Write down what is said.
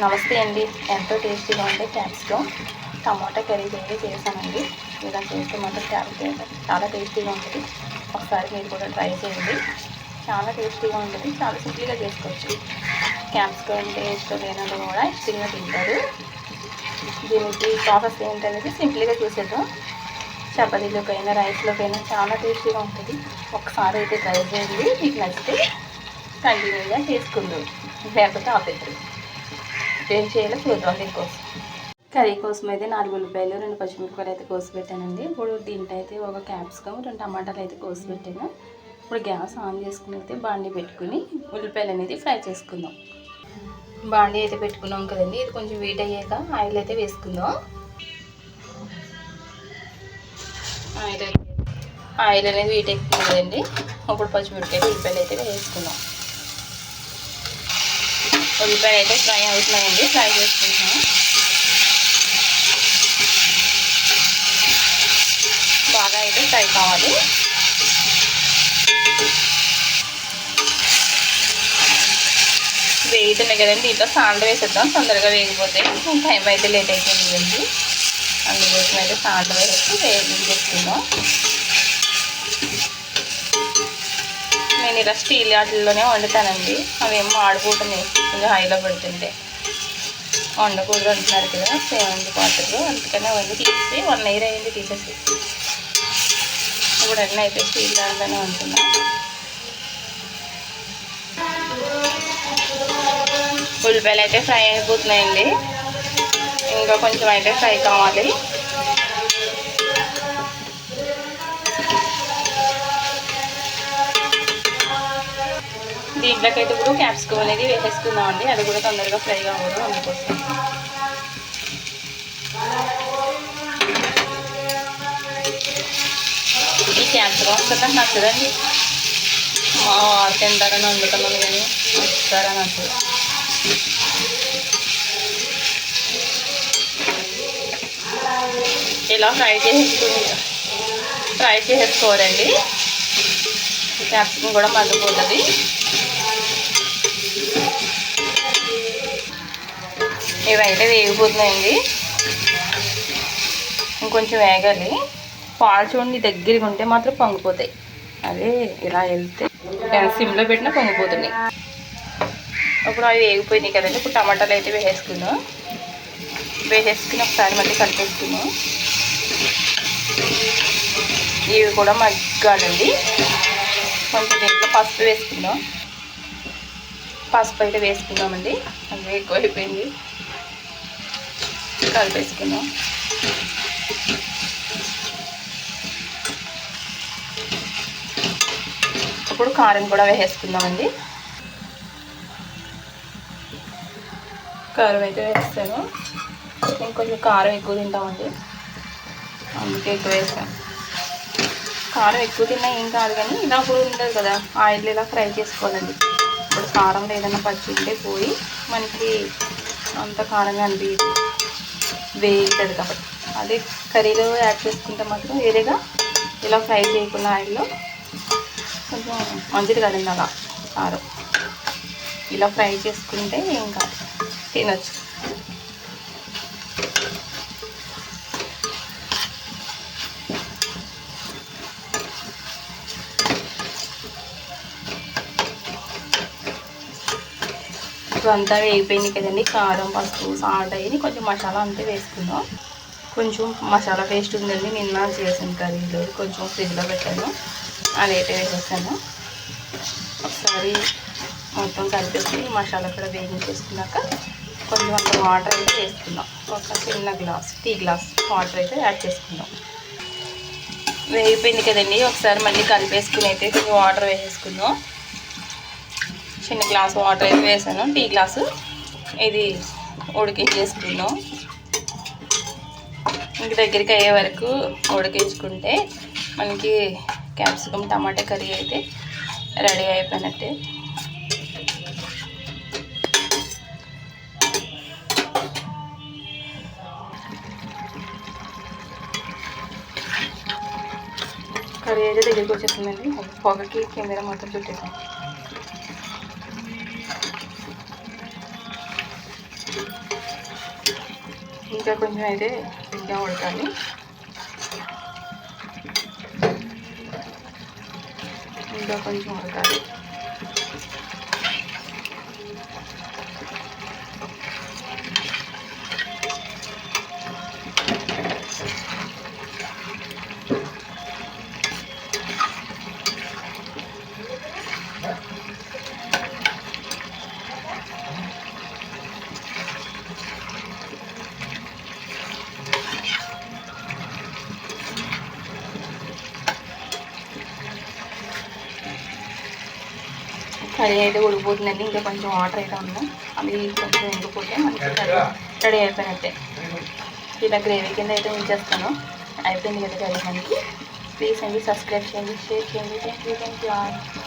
నమస్తే అండి. ఎంతో టేస్టీగా ఉండే క్యాప్సికమ్ టమాటా కర్రీ చేసి చేశానండి. ఇలా చేస్తే మాత్రం చాలా చాలా టేస్టీగా ఉంటుంది. ఒకసారి మీరు కూడా ట్రై చేయండి. చాలా టేస్టీగా ఉంటుంది. చాలా సింపుల్గా చేసుకోవచ్చు. క్యాప్సికమ్ టేస్ట్ ఇష్టం కూడా ఇష్టంగా తింటారు. దీనికి ప్రాసెస్ ఏంటనేది సింపుల్గా చూసేద్దాం. చపాతీలోకైనా రైస్లోకైనా చాలా టేస్టీగా ఉంటుంది. ఒకసారి అయితే ట్రై చేయండి. మీకు నచ్చితే కంటిన్యూగా చేసుకుందాం. లేకపోతే ఆపేద్దాం. ఏం చేయాలో చూద్దాం దీనికోసం కర్రీ కోసం అయితే నాలుగు ఉల్లిపాయలు రెండు పచ్చిమిరపకాయలు అయితే కోసి పెట్టానండి. ఇప్పుడు దీంట్లో అయితే ఒక క్యాప్సికమ్ రెండు టమాటాలు అయితే కోసి పెట్టాను. ఇప్పుడు గ్యాస్ ఆన్ చేసుకుని అయితే బాండి పెట్టుకుని ఉల్లిపాయలు అనేది ఫ్రై చేసుకుందాం. బాండి అయితే పెట్టుకున్నాం కదండి. ఇది కొంచెం వీట్ అయ్యాక ఆయిల్ అయితే వేసుకుందాం. ఆయిల్ ఆయిల్ అనేది వీట్ ఎక్కుతుంది కదండి. ఇప్పుడు పచ్చిమిరపకాయలు ఉల్లిపాయలు అయితే వేసుకుందాం. ఉల్లిపాయలు అయితే ఫ్రై అవుతున్నాయండి. ఫ్రై చేసుకుంటున్నాం. బాగా అయితే ఫ్రై కావాలి. వేగుతున్నాయి కదండి. దీంట్లో సాల్ట్ వేసేద్దాం. తొందరగా వేగిపోతే టైం అయితే లేట్ అయిపోయింది కదండి అందుకోసం అయితే సాల్ట్ వేసేసి వేగించేసుకుందాం. నేను ఇలా స్టీల్ వాటిల్లోనే వండుతానండి. అవేమో ఆడిపోతున్నాయి. కొంచెం హైలో పెడుతుంటే. వండకూడదు అంటున్నారు కదా. సేవంతి పాత్రలు అందుకనే వండి తీసి వన్ ఇయర్ అయింది తీసేసి. ఇప్పుడు అన్నీ అయితే స్టీల్ దాంట్లోనే ఉంటున్నా ఉల్లిపాయలు అయితే ఫ్రై అయిపోతున్నాయండి. ఇంకా కొంచెం అయితే ఫ్రై కావాలి. దీంట్లోకి ఇప్పుడు క్యాప్సికమ్ అనేది వేసేసుకుందామండి అది కూడా తొందరగా ఫ్రై అవ్వదు అందుకోసం. ఈ క్యాప్సికమ్ వస్తుందని నచ్చదండి. మా వారు తింటారని వండుతున్నాను కానీ వస్తారని నచ్చదు ఇలా ఫ్రై చేసేసుకుని ఫ్రై చేసేసుకోవాలండి. క్యాప్సికమ్ కూడా మగ్గిపోతుంది ఇవైతే వేగిపోతున్నాయండి. ఇంకొంచెం వేగాలి. పాలు చూడండి దగ్గరికి ఉంటే మాత్రం పొంగిపోతాయి. అదే ఇలా వెళ్తే సిమ్లో పెట్టినా పొంగిపోతున్నాయి. ఇప్పుడు అవి వేగిపోయినాయి కదండి. ఇప్పుడు టమాటాలు అయితే వేసేసుకుందాం. వేసేసుకుని ఒకసారి మళ్ళీ కలిపేసుకుందాం. ఇవి కూడా మగ్గాలండి. కొంచెం దీంట్లో పసుపు వేసుకుందాం. పసుపు అయితే వేసుకుందామండి. అది ఎక్కువ అయిపోయింది కలిపేసుకుందాం. ఇప్పుడు కారం కూడా వేసేసుకుందామండి. కారం అయితే వేస్తాను ఇంకొంచెం కారం ఎక్కువ తింటామండి. అందుకే ఎక్కువ వేస్తాను కారం ఎక్కువ తిన్నా ఏం కాదు కానీ ఇలా కూడా ఉంటుంది కదా. ఆయిల్ ఇలా ఫ్రై చేసుకోవాలండి. కారంలో ఏదైనా పచ్చి ఉంటే పోయి మనకి అంత కారంగా అనిపించదు వేగుతుంది కాబట్టి. అదే కర్రీలో యాడ్ చేసుకుంటే మాత్రం వేరేగా ఇలా ఫ్రై చేయకుండా ఆయిల్లో కొంచెం మంచిది కదండి అలా కారం. ఇలా ఫ్రై చేసుకుంటే ఏం కాదు తినొచ్చు. ఇప్పుడు అంతా వేగిపోయింది కదండి. కారం పసుపు సాల్ట్ అయ్యి కొంచెం మసాలా అంతా వేసుకుందాం. కొంచెం మసాలా పేస్ట్ ఉందండి. నిన్న చేసిన కర్రీలో కొంచెం ఫ్రిడ్జ్లో పెట్టాను. అదైతే వేసేసాను ఒకసారి మొత్తం కలిపేసి మసాలా కూడా వేగించేసుకున్నాక కొంచెం అంత వాటర్ అయితే వేసుకుందాం. ఒక చిన్న గ్లాస్ టీ గ్లాస్ వాటర్ అయితే యాడ్ చేసుకుందాం. వేగిపోయింది కదండి. ఒకసారి మళ్ళీ కలిపేసుకుని అయితే కొంచెం వాటర్ వేసేసుకుందాం. చిన్న గ్లాస్ వాటర్ అయితే వేసాను. టీ గ్లాసు ఇది ఉడికించేసుకుందాం ఇంక దగ్గరికి అయ్యే వరకు ఉడికించుకుంటే మనకి క్యాప్సికమ్ టమాటా కర్రీ అయితే రెడీ అయిపోయినట్టే. కర్రీ అయితే దగ్గరికి వచ్చేసిందండి. పొగకి కెమెరా మొత్తం చుట్టేసాం ఇంకా కొంచెం అయితే ఇంకా ఉడకాలి ఇంకా కొంచెం ఉడకాలి కర్రీ అయితే ఉడికిపోతుందండి. ఇంకా కొంచెం వాటర్ అయితే ఉంది. అది కొంచెం ఎండిపోతే మనకి కర్రీ రెడీ అయిపోయినట్టే. ఇలా గ్రేవీ కింద అయితే ఉంచేస్తాను అయిపోయింది కదా కర్రీ మనకి ప్లీజ్ అండి సబ్స్క్రైబ్ చేయండి షేర్ చేయండి. Thank you thank you